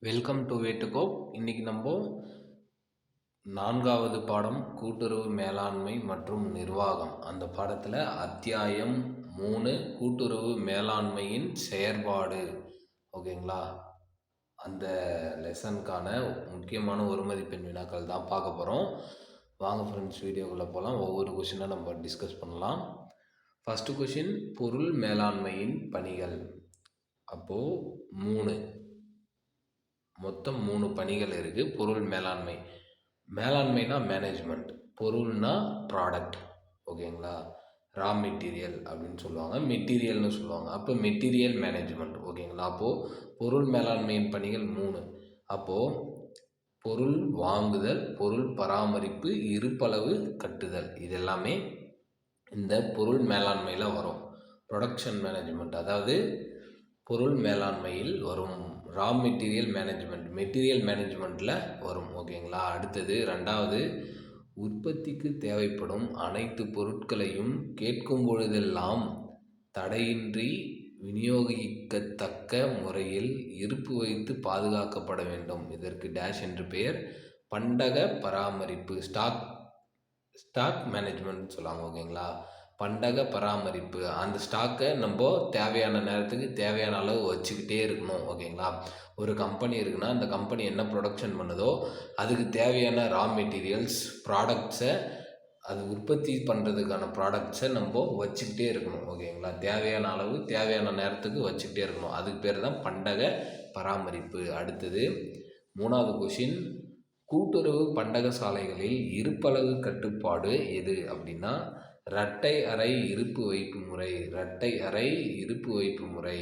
Welcome to வேட்டுகோப் இன்னைக்கு நம்ம நான்காவது பாடம் கூட்டுறவு மேலாண்மை மற்றும் நிர்வாகம். அந்த பாடத்தில் அத்தியாயம் மூணு கூட்டுறவு மேலாண்மையின் செயற்பாடு. ஓகேங்களா? அந்த லெசனுக்கான முக்கியமான ஒரு மதிப்பெண் வினாக்கள் தான் பார்க்க போகிறோம் வாங்க ஃப்ரெண்ட்ஸ் வீடியோக்குள்ளே போகலாம் ஒவ்வொரு கொஷினாக நம்ம டிஸ்கஸ் பண்ணலாம். ஃபஸ்ட்டு கொஷின் பொருள் மேலாண்மையின் பணிகள். அப்போது மூணு. மொத்தம் மூணு பணிகள் இருக்குது பொருள் மேலாண்மை. மேலாண்மைனா மேனேஜ்மெண்ட் பொருள்னா ப்ராடக்ட் ஓகேங்களா? ரா மெட்டீரியல் அப்படின்னு சொல்லுவாங்க. மெட்டீரியல்னு சொல்லுவாங்க. அப்போ மெட்டீரியல் மேனேஜ்மெண்ட் ஓகேங்களா? அப்போது பொருள் மேலாண்மையின் பணிகள் மூணு. அப்போது பொருள் வாங்குதல் பொருள் பராமரிப்பு இருப்பளவு கட்டுதல். இது எல்லாமே இந்த பொருள் மேலாண்மையில் வரும். ப்ரொடக்ஷன் மேனேஜ்மெண்ட் அதாவது பொருள் மேலாண்மையில் வரும். ரா மெட்டீரியல் மேனேஜ்மெண்ட் மெட்டீரியல் மேனேஜ்மெண்ட்டில் வரும் ஓகேங்களா? அடுத்தது ரெண்டாவது உற்பத்திக்கு தேவைப்படும் அனைத்து பொருட்களையும் கேட்கும் பொழுதெல்லாம் தடையின்றி விநியோகிக்கத்தக்க முறையில் இருப்பு வைத்து பாதுகாக்கப்பட வேண்டும். இதற்கு டேஷ் என்று பெயர். பண்டக பராமரிப்பு ஸ்டாக் ஸ்டாக் மேனேஜ்மெண்ட் சொல்லுவாங்க ஓகேங்களா? பண்டக பராமரிப்பு. அந்த ஸ்டாக்கை நம்ம தேவையான நேரத்துக்கு தேவையான அளவு வச்சுக்கிட்டே இருக்கணும் ஓகேங்களா? ஒரு கம்பெனி இருக்குன்னா அந்த கம்பெனி என்ன ப்ரொடக்ஷன் பண்ணுதோ அதுக்கு தேவையான ரா மெட்டீரியல்ஸ் ப்ராடக்ட்ஸை அது உற்பத்தி பண்ணுறதுக்கான ப்ராடக்ட்ஸை நம்ம வச்சுக்கிட்டே இருக்கணும் ஓகேங்களா? தேவையான அளவு தேவையான நேரத்துக்கு வச்சுக்கிட்டே இருக்கணும். அதுக்கு பேர் தான் பண்டக பராமரிப்பு. அடுத்தது மூணாவது கொஷின் கூட்டுறவு பண்டக சாலைகளில் இருப்பளவு கட்டுப்பாடு எது அப்படின்னா இரட்டை அறை இருப்பு வைப்பு முறை இரட்டை அறை இருப்பு வைப்பு முறை.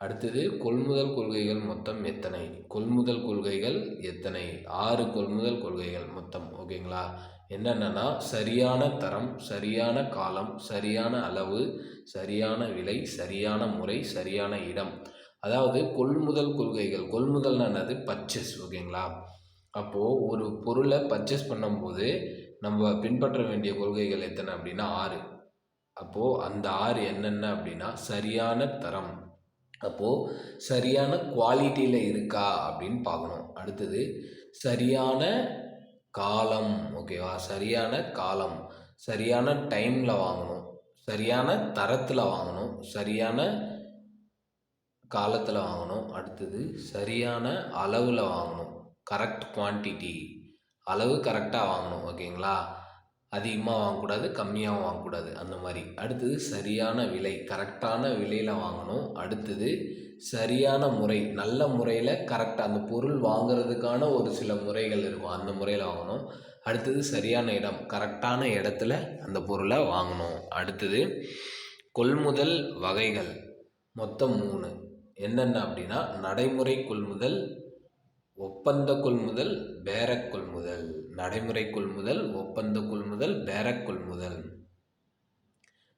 அடுத்தது கொள்முதல் கொள்கைகள் மொத்தம் எத்தனை? கொள்முதல் கொள்கைகள் எத்தனை? ஆறு கொள்முதல் கொள்கைகள் மொத்தம் ஓகேங்களா? என்னென்னா சரியான தரம் சரியான காலம் சரியான அளவு சரியான விலை சரியான முறை சரியான இடம். அதாவது கொள்முதல் கொள்கைகள். கொள்முதல்னானது பர்ச்சேஸ் ஓகேங்களா? அப்போது ஒரு பொருளை பர்ச்சேஸ் பண்ணும்போது நம்ம பின்பற்ற வேண்டிய கொள்கைகள் எத்தனை அப்படின்னா ஆறு. அப்போது அந்த ஆறு என்னென்ன அப்படின்னா சரியான தரம். அப்போது சரியான குவாலிட்டியில் இருக்கா அப்படின்னு பார்க்கணும். அடுத்தது சரியான காலம் ஓகேவா? சரியான காலம். சரியான டைமில் வாங்கணும். சரியான தரத்தில் வாங்கணும். சரியான காலத்தில் வாங்கணும். அடுத்தது சரியான அளவில் வாங்கணும். Correct quantity. அளவு கரெக்டாக வாங்கணும் ஓகேங்களா? அதிகமாக வாங்கக்கூடாது கம்மியாகவும் வாங்கக்கூடாது. அந்த மாதிரி. அடுத்தது சரியான விலை கரெக்டான விலையில் வாங்கணும். அடுத்தது சரியான முறை நல்ல முறையில் கரெக்டாக அந்த பொருள் வாங்குறதுக்கான ஒரு சில முறைகள் இருக்கும். அந்த முறையில் வாங்கணும். அடுத்தது சரியான இடம் கரெக்டான இடத்துல அந்த பொருளை வாங்கணும். அடுத்தது கொள்முதல் வகைகள். மொத்தம் மூணு. என்னென்ன அப்படின்னா நடைமுறை கொள்முதல் ஒப்பந்த கொள்முதல் பேரக் கொள்முதல் நடைமுறை கொள்முதல் ஒப்பந்த கொள்முதல் பேரக் கொள்முதல்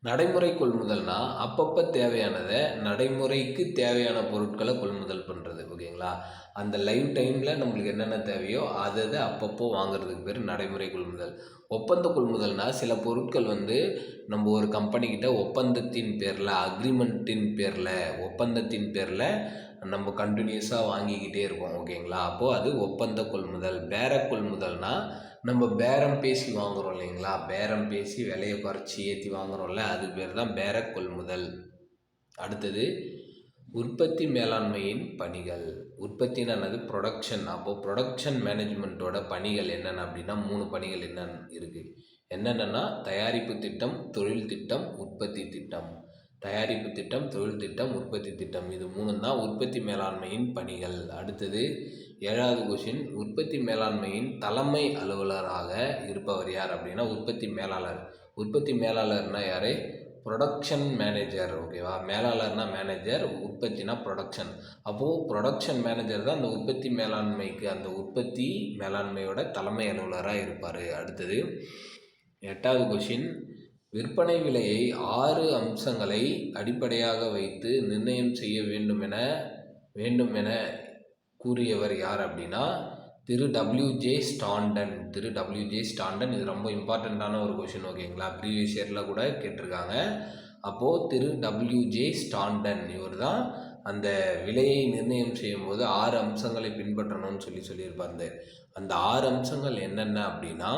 நடைமுறை கொள்முதல்னா அப்பப்போ தேவையானதை நடைமுறைக்கு தேவையான பொருட்களை கொள்முதல் பண்ணுறது ஓகேங்களா? அந்த லைவ் டைமில் நம்மளுக்கு என்னென்ன தேவையோ அதை அதை அப்பப்போ வாங்குறதுக்கு பேர் நடைமுறை கொள்முதல் ஒப்பந்த கொள்முதல்னால் சில பொருட்கள் வந்து நம்ம ஒரு கம்பெனிக்கிட்ட ஒப்பந்தத்தின் பேரில் அக்ரிமெண்ட்டின் பேரில் ஒப்பந்தத்தின் பேரில் நம்ம கண்டினியூஸாக வாங்கிக்கிட்டே இருக்கோம் ஓகேங்களா அப்போது அது ஒப்பந்த கொள்முதல். பேர கொள்முதல்னால் நம்ம பேரம் பேசி வாங்குகிறோம் இல்லைங்களா? பேரம் பேசி விலையை குறைச்சி ஏற்றி வாங்குகிறோம்ல அது பேர் தான் பேர கொள்முதல். அடுத்தது உற்பத்தி மேலாண்மையின் பணிகள். உற்பத்தினானது ப்ரொடக்ஷன் அப்போது ப்ரொடக்ஷன் மேனேஜ்மெண்ட்டோட பணிகள் என்னென்ன அப்படின்னா மூணு பணிகள் என்னென்னு இருக்குது என்னென்னா தயாரிப்பு திட்டம் தொழில் திட்டம் உற்பத்தி திட்டம். தயாரிப்பு திட்டம் தொழில் திட்டம் உற்பத்தி திட்டம். இது மூணு தான் உற்பத்தி மேலாண்மையின் பணிகள். அடுத்தது ஏழாவது கொஷின் உற்பத்தி மேலாண்மையின் தலைமை அலுவலராக இருப்பவர் யார் அப்படின்னா உற்பத்தி மேலாளர். உற்பத்தி மேலாளர்னா யார்? ப்ரொடக்ஷன் மேனேஜர் ஓகேவா மேலாளர்னா மேனேஜர் உற்பத்தினா ப்ரொடக்ஷன் அப்போது ப்ரொடக்ஷன் மேனேஜர் தான் அந்த உற்பத்தி மேலாண்மைக்கு அந்த உற்பத்தி மேலாண்மையோட தலைமை அலுவலராக இருப்பார். அடுத்தது எட்டாவது கொஷின் விற்பனை விலையை ஆறு அம்சங்களை அடிப்படையாக வைத்து நிர்ணயம் செய்ய வேண்டும் என வேண்டும் என கூறியவர் யார் அப்படின்னா திரு டபிள்யூஜே ஸ்டாண்டன் திரு டபிள்யூஜே ஸ்டாண்டன் இது ரொம்ப இம்பார்ட்டண்ட்டான ஒரு கொஷின் ஓகேங்களா ப்ரீவியஸ் இயரில் கூட கேட்டிருக்காங்க. அப்போது திரு டபிள்யூஜே ஸ்டாண்டன் இவர் தான் அந்த விலையை நிர்ணயம் செய்யும்போது ஆறு அம்சங்களை பின்பற்றணும்னு சொல்லி சொல்லியிருப்பார். அந்த ஆறு அம்சங்கள் என்னென்ன அப்படின்னா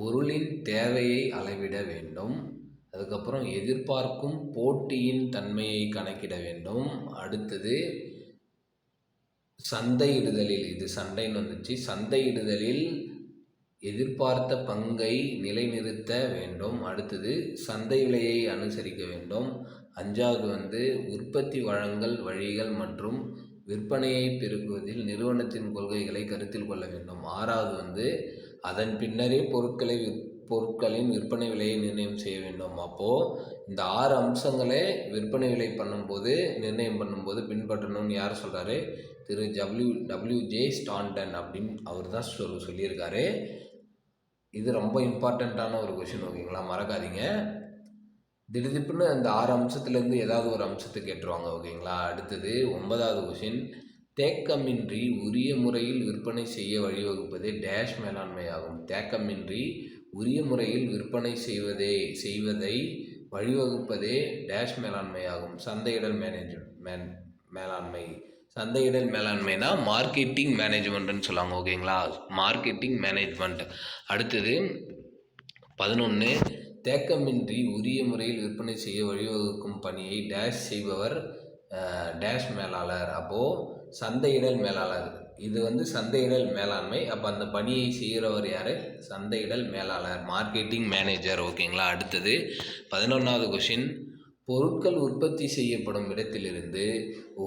பொருளின் தேவையை அளவிட வேண்டும். அதுக்கப்புறம் எதிர்பார்க்கும் போட்டியின் தன்மையை கணக்கிட வேண்டும். அடுத்தது சந்தையிடுதலில் இது சண்டைன்னு வந்துச்சு. சந்தையிடுதலில் எதிர்பார்த்த பங்கை நிலைநிறுத்த வேண்டும். அடுத்தது சந்தை விலையை அனுசரிக்க வேண்டும். அஞ்சாவது வந்து உற்பத்தி வழங்கல் வழிகள் மற்றும் விற்பனையை பெருக்குவதில் நிறுவனத்தின் கொள்கைகளை கருத்தில் கொள்ள வேண்டும். ஆறாவது வந்து அதன் பின்னரே பொருட்களை விற் பொருட்களின் விற்பனை விலையை நிர்ணயம் செய்ய வேண்டும். அப்போது இந்த ஆறு அம்சங்களை விற்பனை விலை பண்ணும்போது நிர்ணயம் பண்ணும்போது பின்பற்றணும்னு யார் சொல்கிறாரு Thiru. W W J Stanton அப்படின்னு அவர் தான் சொல் சொல்லியிருக்காரு. இது ரொம்ப இம்பார்ட்டண்ட்டான ஒரு கொஷின் ஓகேங்களா? மறக்காதீங்க. திடுதிப்புன்னு அந்த ஆறு அம்சத்துலேருந்து ஏதாவது ஒரு அம்சத்தை கேட்டுருவாங்க ஓகேங்களா? அடுத்தது ஒன்பதாவது கொஷின் தேக்கமின்றி உரிய முறையில் விற்பனை செய்ய வழிவகுப்பதே டேஷ் மேலாண்மையாகும். தேக்கமின்றி உரிய முறையில் விற்பனை செய்வதே செய்வதை வழிவகுப்பதே டேஷ் மேலாண்மையாகும். சந்தையிடல் மேனேஜ் மேன் மேலாண்மை. சந்தையிடல் மேலாண்மைனா மார்க்கெட்டிங் மேனேஜ்மெண்ட்டுன்னு சொல்லுவாங்க ஓகேங்களா? Marketing management. அடுத்தது பதினொன்று தேக்கமின்றி உரிய முறையில் விற்பனை செய்ய வழிவகுக்கும் பணியை டேஷ் செய்பவர் டேஷ் மேலாளர். அப்போது சந்தையிடல் மேலாளர். இது வந்து சந்தையிடல் மேலாண்மை. அப்போ அந்த பணியை செய்கிறவர் யார்? சந்தையிடல் மேலாளர். மார்க்கெட்டிங் மேனேஜர் ஓகேங்களா அடுத்தது பதினொன்றாவது கொஷின் பொருட்கள் உற்பத்தி செய்யப்படும் இடத்திலிருந்து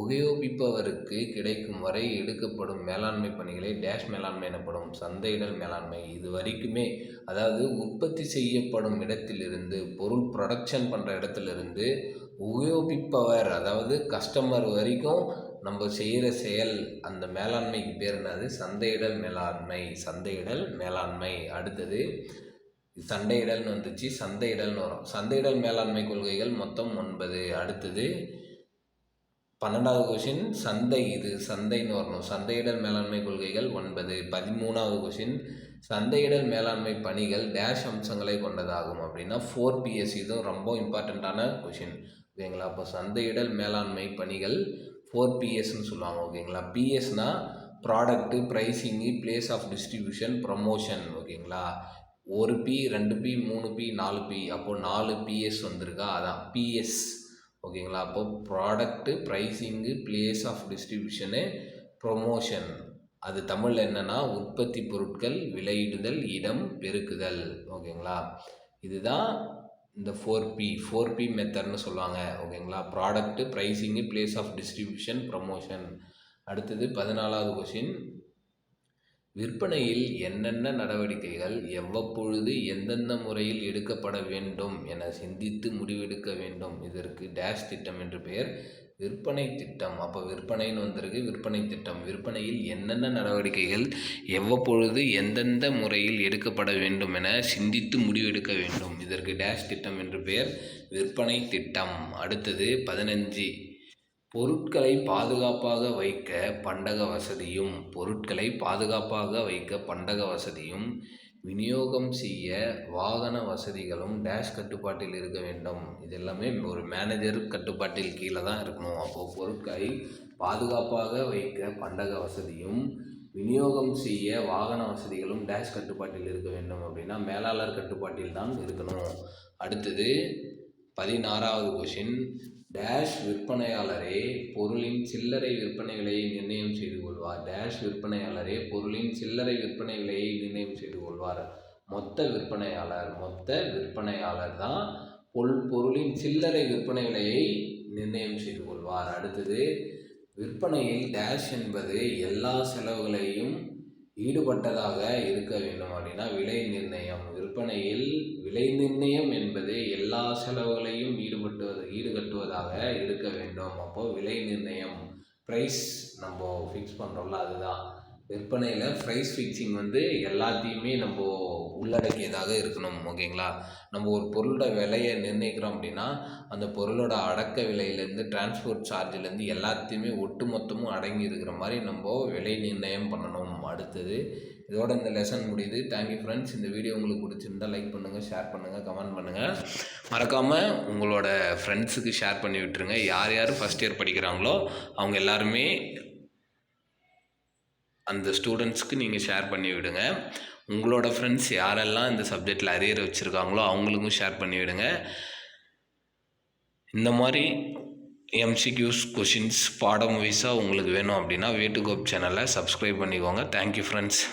உபயோகிப்பவருக்கு கிடைக்கும் வரை எடுக்கப்படும் மேலாண்மை பணிகளை டேஷ் மேலாண்மை எனப்படும். சந்தையிடல் மேலாண்மை. இது வரைக்குமே அதாவது உற்பத்தி செய்யப்படும் இடத்திலிருந்து பொருள் ப்ரொடக்ஷன் பண்ணுற இடத்திலிருந்து உபயோகிப்பவர் அதாவது கஸ்டமர் வரைக்கும் நம்ம செய்கிற செயல் அந்த மேலாண்மைக்கு பேர் என்னது? சந்தையிடல் மேலாண்மை சந்தையிடல் மேலாண்மை. அடுத்தது சண்டையிடல்னு வந்துச்சு சந்தையிடல்னு வரும். சந்தையிடல் மேலாண்மை கொள்கைகள் மொத்தம் ஒன்பது. அடுத்தது பன்னெண்டாவது கொஷின் சந்தை இது சந்தைன்னு வரணும். சந்தையிடல் மேலாண்மை கொள்கைகள் ஒன்பது. பதிமூணாவது கொஷின் சந்தையிடல் மேலாண்மை பணிகள் டேஷ் அம்சங்களை கொண்டதாகும் அப்படின்னா ஃபோர் பிஎஸ் இதுவும் ரொம்ப இம்பார்ட்டண்ட்டான கொஷின் ஓகேங்களா? அப்போ சந்தையிடல் மேலாண்மை பணிகள் ஃபோர் பிஎஸ்ன்னு சொல்லுவாங்க ஓகேங்களா? பிஎஸ்னால் product pricing place of distribution promotion ஓகேங்களா? ஒரு பி ரெண்டு பி மூணு பி நாலு பி அப்போது நாலு பிஎஸ் வந்திருக்கா? அதான் பிஎஸ் ஓகேங்களா? அப்போது product pricing place of distribution promotion அது தமிழில் என்னென்னா உற்பத்தி பொருட்கள் விலையிடுதல் இடம் பெருக்குதல் ஓகேங்களா? இதுதான் இந்த ஃபோர் பி ஃபோர் பி மெத்தட்னு சொல்லுவாங்க ஓகேங்களா product pricing place of distribution promotion அடுத்தது பதினாலாவது கொஷின் விற்பனையில் என்னென்ன நடவடிக்கைகள் எவ்வப்பொழுது எந்தெந்த முறையில் எடுக்கப்பட வேண்டும் என சிந்தித்து முடிவெடுக்க வேண்டும். இதற்கு டேஷ் திட்டம் என்று பெயர். விற்பனை திட்டம். அப்போ விற்பனைன்னு வந்திருக்கு. விற்பனை திட்டம். விற்பனையில் என்னென்ன நடவடிக்கைகள் எவ்வப்பொழுது எந்தெந்த முறையில் எடுக்கப்பட வேண்டும் என சிந்தித்து முடிவெடுக்க வேண்டும். இதற்கு டேஷ் திட்டம் என்று பெயர். விற்பனை திட்டம். அடுத்தது பதினஞ்சு. பொருட்களை பாதுகாப்பாக வைக்க பண்டக வசதியும் பொருட்களை பாதுகாப்பாக வைக்க பண்டக வசதியும் விநியோகம் செய்ய வாகன வசதிகளும் டேஷ் கட்டுப்பாட்டில் இருக்க வேண்டும். இது எல்லாமே ஒரு மேனேஜர் கட்டுப்பாட்டில் கீழே தான் இருக்கணும். அப்போது பொருட்களை பாதுகாப்பாக வைக்க பண்டக வசதியும் விநியோகம் செய்ய வாகன வசதிகளும் டேஷ் கட்டுப்பாட்டில் இருக்க வேண்டும் அப்படின்னா மேலாளர் கட்டுப்பாட்டில் தான் இருக்கணும். அடுத்தது பதினாறாவது கொஷின் டேஷ் விற்பனையாளரே பொருளின் சில்லறை விற்பனை விலையை நிர்ணயம் செய்து கொள்வார். டேஷ் விற்பனையாளரே பொருளின் சில்லறை விற்பனை விலையை நிர்ணயம் செய்து கொள்வார். மொத்த விற்பனையாளர் மொத்த விற்பனையாளர் தான் பொல் பொருளின் சில்லறை விற்பனை விலையை நிர்ணயம் செய்து கொள்வார். அடுத்தது விற்பனையில் டேஷ் என்பது எல்லா செலவுகளையும் ஈடுபட்டதாக இருக்க வேண்டும் அப்படின்னா விலை நிர்ணயம். விற்பனையில் விலை நிர்ணயம் என்பது எல்லா செலவுகளையும் ஈடுபட்டு ஈடுகட்டுவதாக இருக்க வேண்டும். அப்போது விலை நிர்ணயம் ப்ரைஸ் நம்ம ஃபிக்ஸ் பண்ணுறோம்ல அதுதான். விற்பனையில் ப்ரைஸ் ஃபிக்ஸிங் வந்து எல்லாத்தையுமே நம்ம உள்ளடக்கியதாக இருக்கணும் ஓகேங்களா? நம்ம ஒரு பொருளோட விலையை நிர்ணயிக்கிறோம் அப்படின்னா அந்த பொருளோட அடக்க விலையிலேருந்து டிரான்ஸ்போர்ட் சார்ஜிலேருந்து எல்லாத்தையுமே ஒட்டு மொத்தமும் அடங்கி இருக்கிற மாதிரி நம்ம விலை நிர்ணயம் பண்ணணும். அடுத்தது. இதோட இந்த லெசன் முடியுது. தேங்க்யூ ஃப்ரெண்ட்ஸ் இந்த வீடியோ உங்களுக்கு பிடிச்சிருந்தா லைக் பண்ணுங்கள் ஷேர் பண்ணுங்கள் கமெண்ட் பண்ணுங்கள் மறக்காமல் உங்களோட ஃப்ரெண்ட்ஸுக்கு ஷேர் பண்ணி விட்டுருங்க. யார் யார் ஃபஸ்ட் இயர் படிக்கிறாங்களோ அவங்க எல்லாருமே அந்த ஸ்டூடெண்ட்ஸ்க்கு நீங்கள் ஷேர் பண்ணி விடுங்க. உங்களோட ஃப்ரெண்ட்ஸ் யாரெல்லாம் இந்த சப்ஜெக்டில் அரியர் வச்சுருக்காங்களோ அவங்களுக்கும் ஷேர் பண்ணி விடுங்க. இந்த மாதிரி எம்சிக்யூஸ் கொஷின்ஸ் பாடம் வைஸாக உங்களுக்கு வேணும் அப்படின்னா வேட்டு கோப் சேனலை சப்ஸ்கிரைப் பண்ணிக்கோங்க தேங்க்யூ ஃப்ரெண்ட்ஸ்